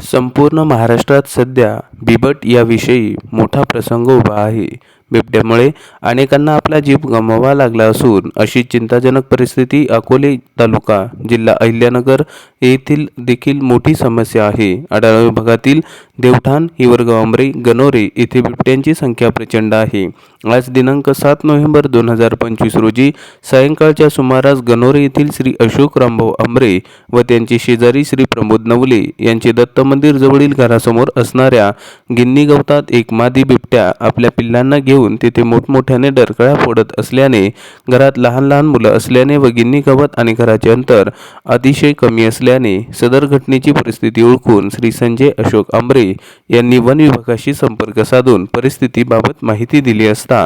संपूर्ण महाराष्ट्रात सध्या बिबट याविषयी मोठा प्रसंग उभा आहे. बिबट्यामुळे अनेकांना आपला जीव गमवावा लागला असून अशी चिंताजनक परिस्थिती अकोले तालुका जिल्हा अहिल्यानगर येथील देखील मोठी समस्या आहे. आढावा विभागातील देवठाण हिवरगावांबरे गनोरे येथे बिबट्यांची संख्या प्रचंड आहे. आज दिनांक सात नोव्हेंबर दोन हजार पंचवीस रोजी सायंकाळच्या सुमारास गनोरे येथील श्री अशोक रामभाऊ आंबरे व त्यांचे शेजारी श्री प्रमोद नवले यांचे दत्त मंदिर जवळील घरासमोर असणाऱ्या गिन्नी गवतात एक मादी बिबट्या आपल्या पिल्लांना घेऊन तेथे मोठमोठ्याने डरकळ्या फोडत असल्याने घरात लहान लहान मुलं असल्याने व गिन्नी गवत आणि घराचे अंतर अतिशय कमी असल्याने सदर घटनेची परिस्थिती ओळखून श्री संजय अशोक आंबरे यांनी वन विभागाशी संपर्क साधून परिस्थितीबाबत माहिती दिली असता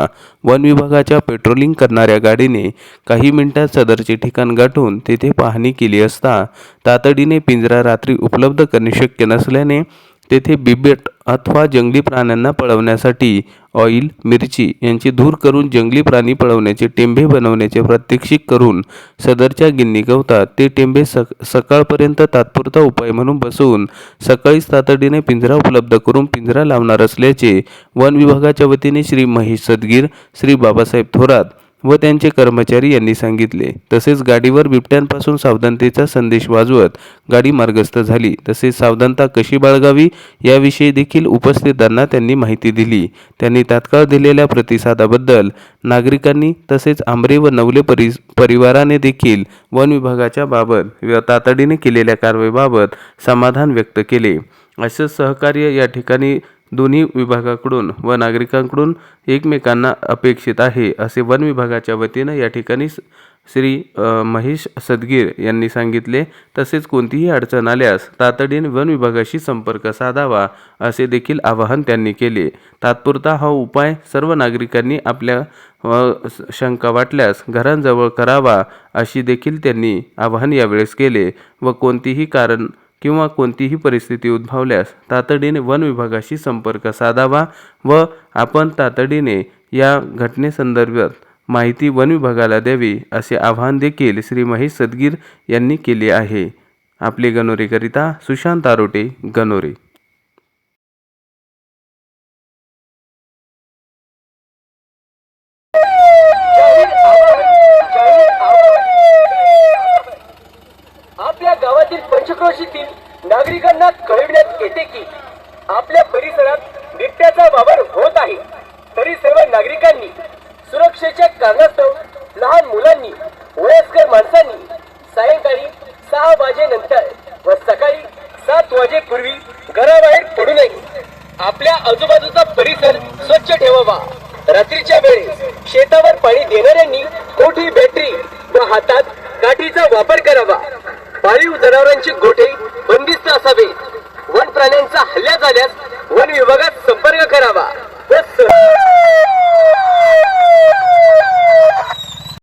वन विभागाच्या पेट्रोलिंग करणाऱ्या गाडीने काही मिनिटात सदरचे ठिकाण गाठून तेथे पाहणी केली असता तातडीने पिंजरा रात्री उपलब्ध करणे शक्य नसल्याने तेथे बिबेट अथवा जंगली प्राण्यांना पळवण्यासाठी ऑइल मिरची यांची धूर करून जंगली प्राणी पळवण्याचे टेंबे बनवण्याचे प्रात्यक्षिक करून सदरच्या गिन्नी गवतात. ते टेंबे सक सकाळपर्यंत तात्पुरता उपाय म्हणून बसवून सकाळीच तातडीने पिंजरा उपलब्ध करून पिंजरा लावणार असल्याचे वन विभागाच्या वतीने श्री महेश सदगीर श्री बाबासाहेब थोरात व त्यांचे कर्मचारी यांनी सांगितले. तसेच गाडीवर बिबट्यांपासून सावधानतेचा संदेश वाजवत गाडी मार्गस्थ झाली. तसेच सावधानता कशी बाळगावी याविषयी देखील उपस्थितांना त्यांनी माहिती दिली. त्यांनी तात्काळ दिलेल्या प्रतिसादाबद्दल नागरिकांनी तसेच आंबरे व नवले परि परिवाराने देखील वन विभागाच्या बाबत व तातडीने केलेल्या कारवाईबाबत समाधान व्यक्त केले. असं सहकार्य या ठिकाणी दोन्ही विभागाकडून व नागरिकांकडून एकमेकांना अपेक्षित आहे असे वन विभागाच्या वतीनं या ठिकाणी श्री महेश सदगीर यांनी सांगितले. तसेच कोणतीही अडचण आल्यास तातडीने वन विभागाशी संपर्क साधावा असे देखील आवाहन त्यांनी केले. तात्पुरता हा उपाय सर्व नागरिकांनी आपल्या शंका वाटल्यास घरांजवळ करावा अशी देखील त्यांनी आवाहन यावेळेस केले. व कोणतीही कारण किंवा कोणतीही परिस्थिती उद्भवल्यास तातडीने वन विभागाशी संपर्क साधावा व आपण तातडीने या घटनेसंदर्भात माहिती वन विभागाला द्यावी असे आवाहन देखील श्री महेश सदगीर यांनी केले आहे. आपले गणोरेकरिता सुशांत आरोटे गणोरे. नागरिकांना कळविण्यात येते की आपल्या परिसरात बिबट्याचा वावर होत आहे. तरी सर्व नागरिकांनी सुरक्षेच्या कारणास्तव लहान मुलांनी वयस्कर माणसांनी सायंकाळी सहा वाजेनंतर व सकाळी सात वाजेपूर्वी घराबाहेर पडू नये. आपल्या आजूबाजूचा परिसर स्वच्छ ठेवावा. रात्रीच्या वेळेस शेतावर पाणी देणाऱ्यांनी मोठी बॅटरी व हातात काठीचा वापर करावा. पाळीव जनावरांची गोठे असावे. वन प्राण्यांचा हल्ला झाल्यास वन विभागात संपर्क करावा.